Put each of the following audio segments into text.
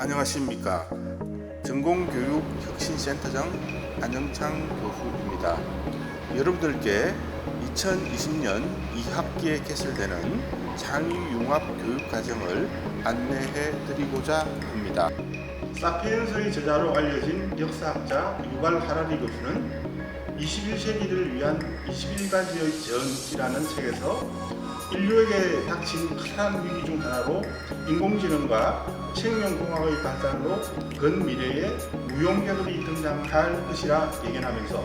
안녕하십니까. 전공교육혁신센터장 안영창 교수입니다. 여러분들께 2020년 2학기에 개설되는 창의융합교육과정을 안내해 드리고자 합니다. 사피엔스의 저자로 알려진 역사학자 유발 하라리 교수는 21세기를 위한 21가지의 전이라는 책에서 인류에게 닥친 커다란 위기 중 하나로 인공지능과 생명공학의 발달로 근미래에 무용객이 등장할 것이라 예견하면서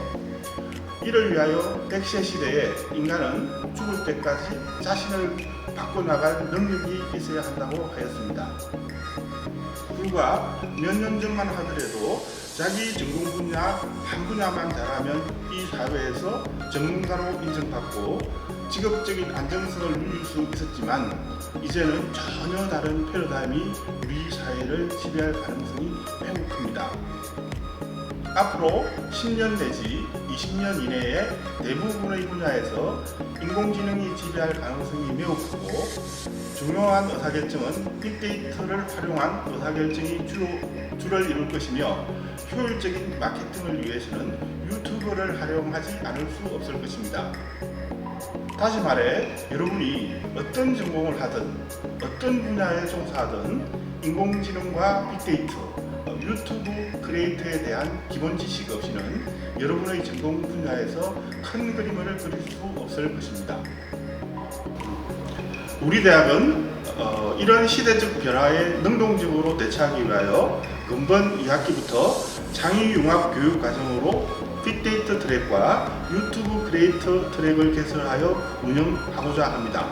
이를 위하여 100세 시대에 인간은 죽을 때까지 자신을 바꿔나갈 능력이 있어야 한다고 하였습니다. 불과 몇 년 전만 하더라도 자기 전공 분야 한 분야만 잘하면 이 사회에서 전문가로 인정받고 직업적인 안정성을 누릴 수 있었지만 이제는 전혀 다른 패러다임이 우리 사회를 지배할 가능성이 매우 큽니다. 앞으로 10년 내지 20년 이내에 대부분의 분야에서 인공지능이 지배할 가능성이 매우 크고 중요한 의사결정은 빅데이터를 활용한 의사결정이 주로, 주를 이룰 것이며 효율적인 마케팅을 위해서는 유튜브를 활용하지 않을 수 없을 것입니다. 다시 말해 여러분이 어떤 전공을 하든 어떤 분야에 종사하든 인공지능과 빅데이터, 어, 유튜브 크리에이터에 대한 기본 지식 없이는 여러분의 전공 분야에서 큰 그림을 그릴 수 없을 것입니다. 우리 대학은 어, 이런 시대적 변화에 능동적으로 대처하기 위하여 근본 2학기부터 창의융합 교육 과정으로 빅데이터 트랙과 유튜브 크리에이터 트랙을 개설하여 운영하고자 합니다.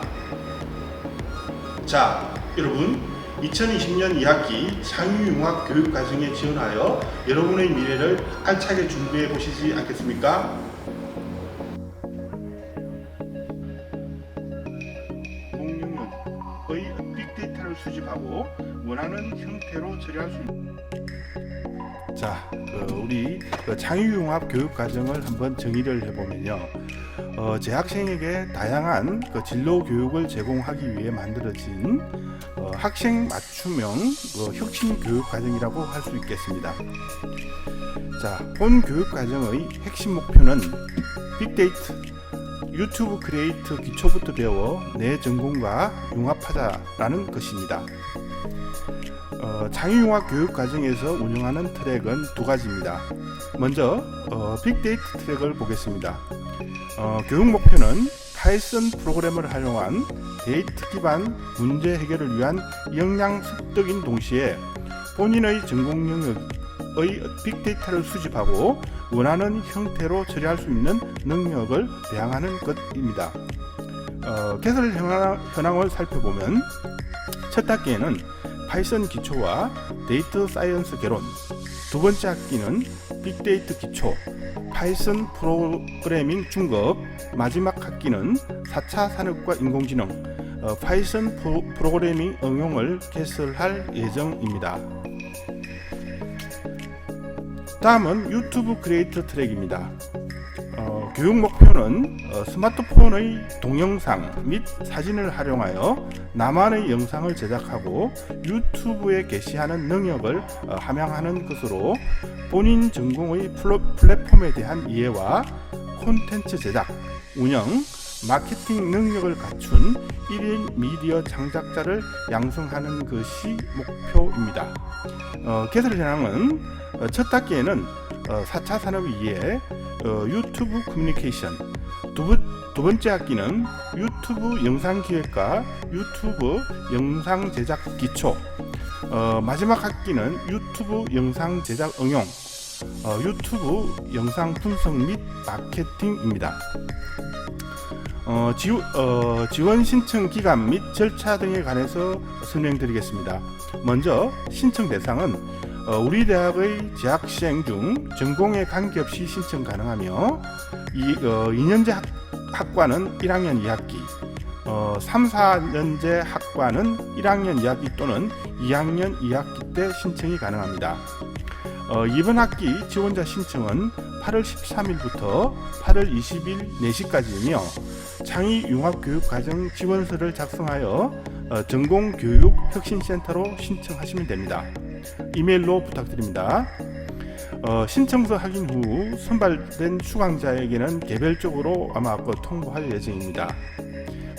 자, 여러분 2020년 2학기 창의융합 교육 과정에 지원하여 여러분의 미래를 알차게 준비해 보시지 않겠습니까? 공룡의 빅데이터를 수집하고 원하는 형태로 처리할 수 있는 자, 그 우리 그 창의융합 교육 과정을 한번 정의를 해보면요. 어, 재학생에게 다양한 그 진로 교육을 제공하기 위해 만들어진 어, 학생 맞춤형 그 혁신 교육 과정이라고 할 수 있겠습니다. 자, 본 교육 과정의 핵심 목표는 빅데이터, 유튜브 크리에이터 기초부터 배워 내 전공과 융합하자라는 것입니다. 어, 창의융합 교육 과정에서 운영하는 트랙은 두 가지입니다. 먼저 어, 빅데이터 트랙을 보겠습니다. 어, 교육 목표는 파이썬 프로그램을 활용한 데이터 기반 문제 해결을 위한 역량 습득인 동시에 본인의 전공 영역의 빅데이터를 수집하고 원하는 형태로 처리할 수 있는 능력을 배양하는 것입니다. 어, 개설 현황, 현황을 살펴보면 첫 학기에는 파이썬 기초와 데이터 사이언스 개론, 두 번째 학기는 빅데이터 기초, 파이썬 프로그래밍 중급, 마지막 학기는 4차 산업과 인공지능, 어, 파이썬 프로, 프로그래밍 응용을 개설할 예정입니다. 다음은 유튜브 크리에이터 트랙입니다. 어, 교육 목표는 어, 스마트폰의 동영상 및 사진을 활용하여 나만의 영상을 제작하고 유튜브에 게시하는 능력을 어, 함양하는 것으로 본인 전공의 플랫폼에 대한 이해와 콘텐츠 제작, 운영, 마케팅 능력을 갖춘 1인 미디어 장작자를 양성하는 것이 목표입니다. 어, 개설 현황은 어, 첫 학기에는 어, 4차 산업 이해 어, 유튜브 커뮤니케이션 두, 번, 두 번째 학기는 유튜브 영상 기획과 유튜브 영상 제작 기초 어, 마지막 학기는 유튜브 영상 제작 응용 어, 유튜브 영상 분석 및 마케팅입니다. 어, 지, 어, 지원 신청 기간 및 절차 등에 관해서 설명드리겠습니다. 먼저 신청 대상은 어, 우리 대학의 재학생 중 전공에 관계없이 신청 가능하며 이, 어, 2년제 학, 학과는 1학년 2학기, 어, 3, 4년제 학과는 1학년 2학기 또는 2학년 2학기 때 신청이 가능합니다. 어, 이번 학기 지원자 신청은 8월 13일부터 8월 20일 4시까지이며 창의 융합 교육 과정 지원서를 작성하여 어, 전공 교육 혁신센터로 신청하시면 됩니다. 이메일로 부탁드립니다. 어, 신청서 확인 후 선발된 수강자에게는 개별적으로 아마 그 통보할 예정입니다.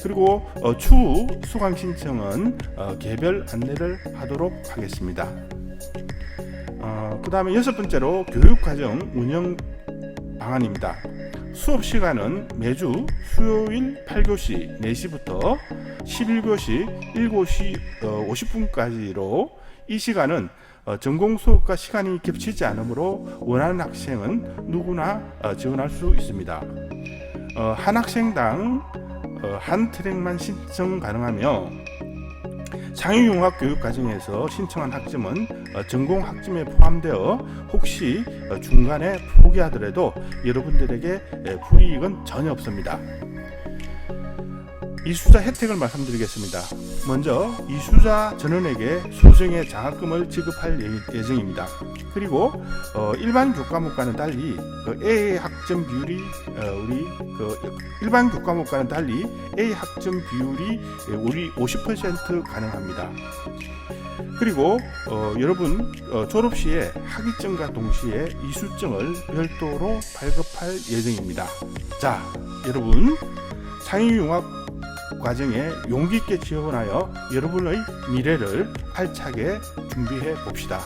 그리고 어, 추후 수강 신청은 어, 개별 안내를 하도록 하겠습니다. 어, 그 다음에 여섯 번째로 교육과정 운영 방안입니다. 수업 시간은 매주 수요일 8교시 4시부터 11교시 7시 50분까지로 이 시간은 어, 전공 수업과 시간이 겹치지 않으므로 원하는 학생은 누구나 어, 지원할 수 있습니다. 어, 한 학생당 어, 한 트랙만 신청 가능하며 장유융합 교육 과정에서 신청한 학점은 어, 전공 학점에 포함되어 혹시 어, 중간에 포기하더라도 여러분들에게 에, 불이익은 전혀 없습니다. 이수자 혜택을 말씀드리겠습니다. 먼저 이수자 전원에게 소정의 장학금을 지급할 예- 예정입니다. 그리고 어, 일반 교과목과는 달리 그 A 학점 비율이 어, 우리 그 일반 교과목과는 달리 A 학점 비율이 예, 우리 50% 가능합니다. 그리고 어, 여러분 어, 졸업 시에 학위증과 동시에 이수증을 별도로 발급할 예정입니다. 자, 여러분 창의융합 과정에 용기 있게 지원하여 여러분의 미래를 알차게 준비해 봅시다.